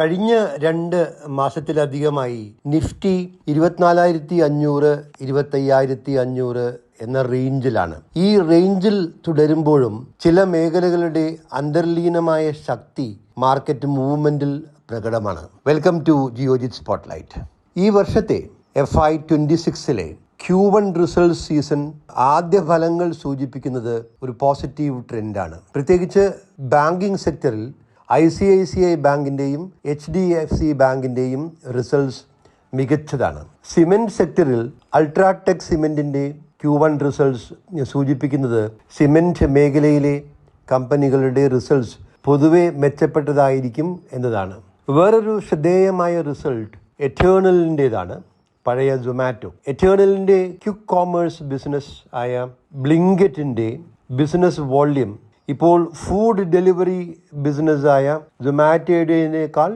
കഴിഞ്ഞ രണ്ട് മാസത്തിലധികമായി നിഫ്റ്റി ഇരുപത്തിനാലായിരത്തി അഞ്ഞൂറ് ഇരുപത്തയ്യായിരത്തി അഞ്ഞൂറ് എന്ന റേഞ്ചിലാണ്. ഈ റേഞ്ചിൽ തുടരുമ്പോഴും ചില മേഖലകളുടെ അന്തർലീനമായ ശക്തി മാർക്കറ്റ് മൂവ്മെന്റിൽ പ്രകടമാണ്. Welcome to Geojit spotlight. ഈ വർഷത്തെ എഫ് ഐ ട്വന്റി സിക്സിലെ ക്യൂ വൺ റിസൾട്ട് സീസൺ ആദ്യ ഫലങ്ങൾ സൂചിപ്പിക്കുന്നത് ഒരു പോസിറ്റീവ് ട്രെൻഡാണ്. പ്രത്യേകിച്ച് ബാങ്കിംഗ് സെക്ടറിൽ I C I C I ബാങ്കിന്റെയും H D F C ബാങ്കിന്റെയും റിസൾട്ട്സ് മികച്ചതാണ്. സിമെന്റ് സെക്ടറിൽ അൾട്രാടെക് സിമെന്റിന്റെ ക്യൂ വൺ റിസൾട്ട്സ് സൂചിപ്പിക്കുന്നത് സിമെന്റ് മേഖലയിലെ കമ്പനികളുടെ റിസൾട്ട്സ് പൊതുവെ മെച്ചപ്പെട്ടതായിരിക്കും എന്നതാണ്. വേറൊരു ശ്രദ്ധേയമായ റിസൾട്ട് എറ്റേണലിന്റെതാണ് പഴയ സൊമാറ്റോ എറ്റേണലിന്റെ ക്യുക്ക് കോമേഴ്സ് ബിസിനസ് ആയ ബ്ലിങ്കറ്റിന്റെ ബിസിനസ് വോള്യം ഇപ്പോൾ ഫുഡ് ഡെലിവറി ബിസിനസ്സായ സൊമാറ്റോയുടേതിനേക്കാൾ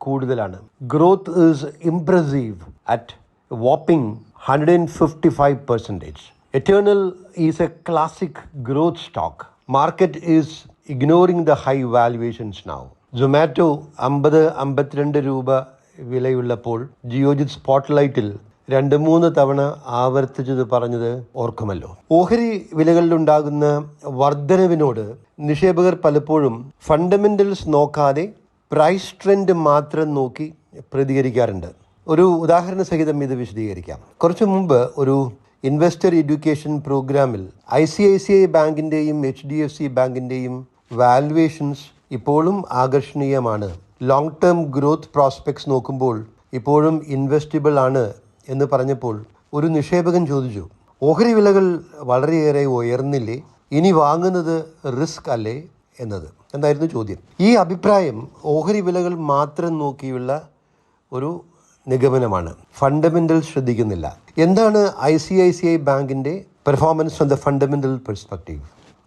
കൂടുതലാണ്. Growth is impressive at whopping hundred and fifty five percentage Eternal is a classic growth stock market is ignoring the high valuations now Zomato അമ്പത് അമ്പത്തിരണ്ട് രൂപ വിലയുള്ളപ്പോൾ ജിയോജിത് സ്പോട്ട്ലൈറ്റിൽ രണ്ട് മൂന്ന് തവണ ആവർത്തിച്ചത് പറഞ്ഞത് ഓർക്കുമല്ലോ. ഓഹരി വിലകളിലുണ്ടാകുന്ന വർധനവിനോട് നിക്ഷേപകർ പലപ്പോഴും ഫണ്ടമെന്റൽസ് നോക്കാതെ പ്രൈസ് ട്രെൻഡ് മാത്രം നോക്കി പ്രതികരിക്കാറുണ്ട്. ഒരു ഉദാഹരണ സഹിതം ഇത് വിശദീകരിക്കാം. കുറച്ചു മുമ്പ് ഒരു ഇൻവെസ്റ്റർ എഡ്യൂക്കേഷൻ പ്രോഗ്രാമിൽ I C I C I ബാങ്കിന്റെയും H D F C ബാങ്കിന്റെയും വാലുവേഷൻസ് ഇപ്പോഴും ആകർഷണീയമാണ്. ലോങ് ടേം ഗ്രോത്ത് പ്രോസ്പെക്ട്സ് നോക്കുമ്പോൾ ഇപ്പോഴും ഇൻവെസ്റ്റബിൾ ആണ് എന്ന് പറഞ്ഞപ്പോൾ ഒരു നിക്ഷേപകൻ ചോദിച്ചു ഓഹരി വിലകൾ വളരെയേറെ ഉയർന്നില്ലേ? ഇനി വാങ്ങുന്നത് റിസ്ക് അല്ലേ? എന്നത്. എന്തായിരുന്നു ചോദ്യം. ഈ അഭിപ്രായം ഓഹരി വിലകൾ മാത്രം നോക്കിയുള്ള ഒരു നിഗമനമാണ്. ഫണ്ടമെന്റൽ ശ്രദ്ധിക്കുന്നില്ല. എന്താണ് I C I C I ബാങ്കിന്റെ performance from the fundamental perspective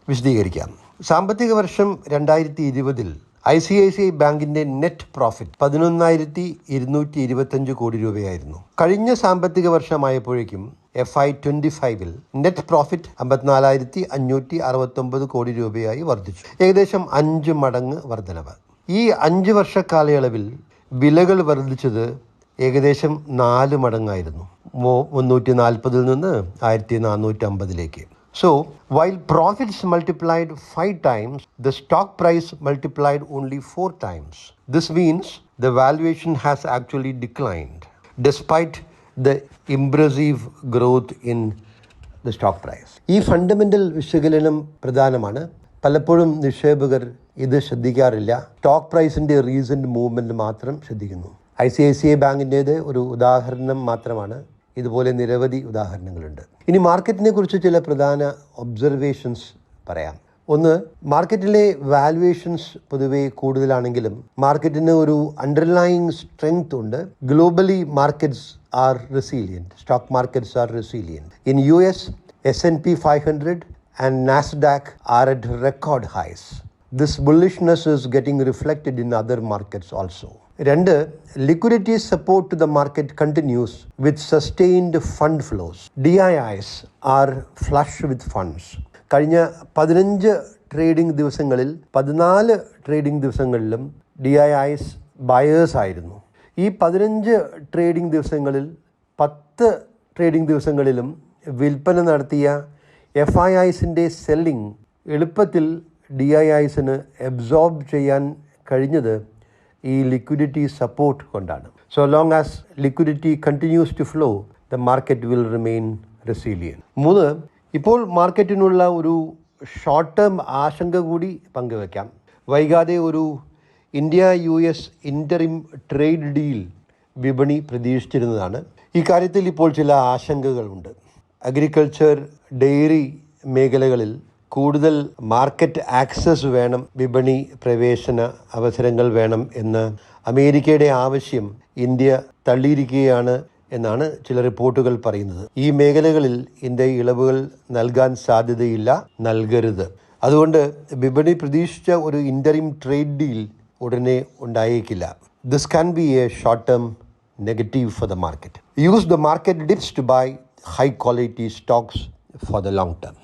വിശദീകരിക്കാം. സാമ്പത്തിക വർഷം രണ്ടായിരത്തി ഇരുപതിൽ I C I C I ബാങ്കിന്റെ നെറ്റ് പ്രോഫിറ്റ് പതിനൊന്നായിരത്തി ഇരുന്നൂറ്റി ഇരുപത്തഞ്ച് കോടി രൂപയായിരുന്നു. കഴിഞ്ഞ സാമ്പത്തിക വർഷമായപ്പോഴേക്കും എഫ് ഐ ട്വന്റി ഫൈവിൽ നെറ്റ് പ്രോഫിറ്റ് അമ്പത്തിനാലായിരത്തി അഞ്ഞൂറ്റി അറുപത്തൊമ്പത് കോടി രൂപയായി വർദ്ധിച്ചു. ഏകദേശം അഞ്ച് മടങ്ങ് വർധനവ്. ഈ അഞ്ച് വർഷ കാലയളവിൽ വിലകൾ വർദ്ധിച്ചത് ഏകദേശം നാല് മടങ്ങായിരുന്നു. മുന്നൂറ്റി നാൽപ്പതിൽ നിന്ന് ആയിരത്തി നാനൂറ്റി അമ്പതിലേക്ക് So, while profits multiplied five times, the stock price multiplied only four times. This means the valuation has actually declined despite the impressive growth in the stock price. ഈ ഫണ്ടമെന്റൽ വിശകലനം പ്രധാനമാണ് പലപ്പോഴും നിക്ഷേപകർ ഇത് ശ്രദ്ധിക്കാറില്ല സ്റ്റോക്ക് പ്രൈസിന്റെ റീസെന്റ് മൂവ്മെന്റ് മാത്രം ശ്രദ്ധിക്കുന്നു I C I C I ബാങ്കിന്റേത് ഒരു ഉദാഹരണം മാത്രമാണ് ഇതുപോലെ നിരവധി ഉദാഹരണങ്ങളുണ്ട്. ഇനി മാർക്കറ്റിനെ കുറിച്ച് ചില പ്രധാന ഒബ്സർവേഷൻസ് പറയാം. ഒന്ന് മാർക്കറ്റിലെ വാലുവേഷൻസ് പൊതുവെ കൂടുതലാണെങ്കിലും മാർക്കറ്റിന് ഒരു അണ്ടർലൈങ് സ്ട്രെങ്ത് ഉണ്ട്. Globally markets are resilient stock markets are resilient in U S S and P five hundred and Nasdaq are at record highs this bullishness is getting reflected in other markets also രണ്ട് liquidity support to the market continues with sustained fund flows D I Is are flush with funds കഴിഞ്ഞ പതിനഞ്ച് trading ദിവസങ്ങളിൽ പതിനാല് trading ദിവസങ്ങളിലും D I ice buyers ആയിരുന്നു. ഈ പതിനഞ്ച് trading ദിവസങ്ങളിൽ പത്ത് ട്രേഡിംഗ് ദിവസങ്ങളിലും വിൽപ്പന നടത്തിയ എഫ് ഐ ഐസിന്റെ സെല്ലിംഗ് എളുപ്പത്തിൽ ഡി ഐ ഐസിന് അബ്സോർബ് ചെയ്യാൻ കഴിഞ്ഞത് ഈ ലിക്വിഡിറ്റി സപ്പോർട്ട് കൊണ്ടാണ്. So long as liquidity continues to flow the market will remain resilient മൂന്ന് ഇപ്പോൾ മാർക്കറ്റിനുള്ള ഒരു ഷോർട്ട് ടേം ആശങ്ക കൂടി പങ്കുവെക്കാം. വൈകാതെ ഒരു India U S interim trade deal വിപണി പ്രതീക്ഷിച്ചിരുന്നതാണ്. ഈ കാര്യത്തിൽ ഇപ്പോൾ ചില ആശങ്കകളുണ്ട്. അഗ്രികൾച്ചർ ഡെയറി മേഖലകളിൽ കൂടുതൽ മാർക്കറ്റ് ആക്സസ് വേണം വിപണി പ്രവേശന അവസരങ്ങൾ വേണം എന്ന് അമേരിക്കയുടെ ആവശ്യം ഇന്ത്യ തള്ളിയിരിക്കുകയാണ് എന്നാണ് ചില റിപ്പോർട്ടുകൾ പറയുന്നത്. ഈ മേഖലകളിൽ ഇന്ത്യ ഇളവുകൾ നൽകാൻ സാധ്യതയില്ല നൽകരുത്. അതുകൊണ്ട് വിപണി പ്രതീക്ഷിച്ച ഒരു ഇന്ററിം ട്രേഡ് ഡീൽ ഉടനെ ഉണ്ടായേക്കില്ല. This can be a short term negative for the market use the market dips to buy high quality stocks for the long term